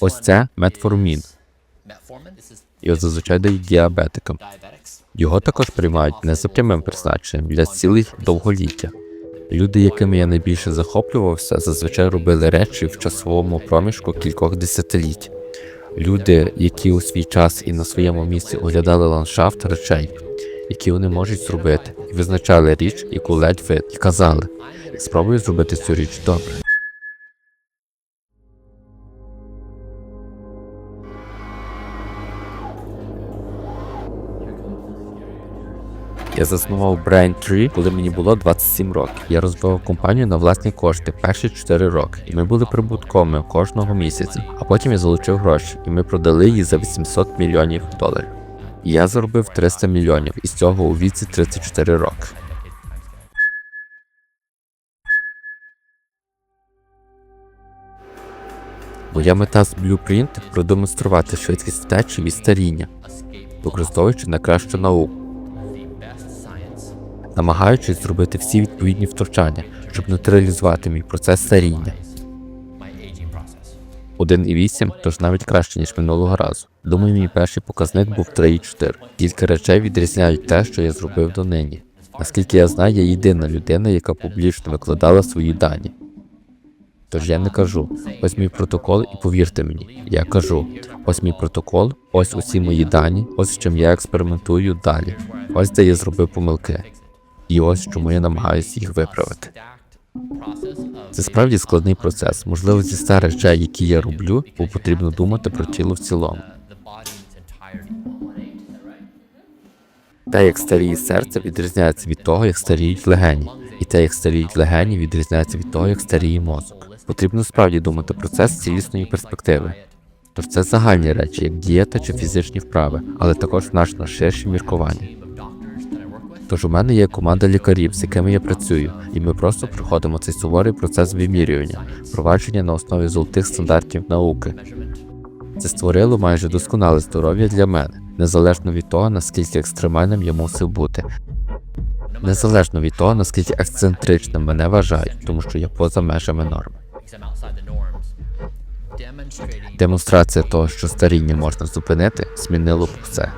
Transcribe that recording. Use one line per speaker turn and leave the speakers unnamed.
Ось це метформін. Його зазвичай дають діабетикам. Його також приймають не за прямим призначенням для цілих довголіття. Люди, якими я найбільше захоплювався, зазвичай робили речі в часовому проміжку кількох десятиліть. Люди, які у свій час і на своєму місці оглядали ландшафт речей, які вони можуть зробити, і визначали річ, яку ледь вид, і казали: спробую зробити цю річ добре. Я заснував Braintree, коли мені було 27 років. Я розвивав компанію на власні кошти перші 4 роки, і ми були прибутковими кожного місяця. А потім я залучив гроші, і ми продали її за 800 мільйонів доларів. Я заробив 300 мільйонів, і з цього у віці 34 роки. Моя мета з Blueprint – продемонструвати швидкість втечі від старіння, використовуючи найкращу науку намагаючись зробити всі відповідні втручання, щоб нейтралізувати мій процес старіння. 1,8, тож навіть краще, ніж минулого разу. Думаю, мій перший показник був 3,4. Кілька речей відрізняють те, що я зробив донині. Наскільки я знаю, я єдина людина, яка публічно викладала свої дані. Тож я не кажу, ось мій протокол, і повірте мені, я кажу, ось мій протокол, ось усі мої дані, ось з чим я експериментую далі. Ось де я зробив помилки. І ось чому я намагаюся їх виправити. Це справді складний процес. Можливо, зі ста речей, які я роблю, бо потрібно думати про тіло в цілому. Те, як старіє серце, відрізняється від того, як старіють легені, і те, як старіють легені, відрізняється від того, як старіє мозок. Потрібно справді думати про це з цілісної перспективи. Тож це загальні речі, як дієта чи фізичні вправи, але також значно ширші міркування. Тож у мене є команда лікарів, з якими я працюю, і ми просто проходимо цей суворий процес вимірювання, впровадження на основі золотих стандартів науки. Це створило майже досконале здоров'я для мене, незалежно від того, наскільки екстремальним я мусив бути. Незалежно від того, наскільки ексцентричним мене вважають, тому що я поза межами норми. Демонстрація того, що старіння можна зупинити, змінило б все.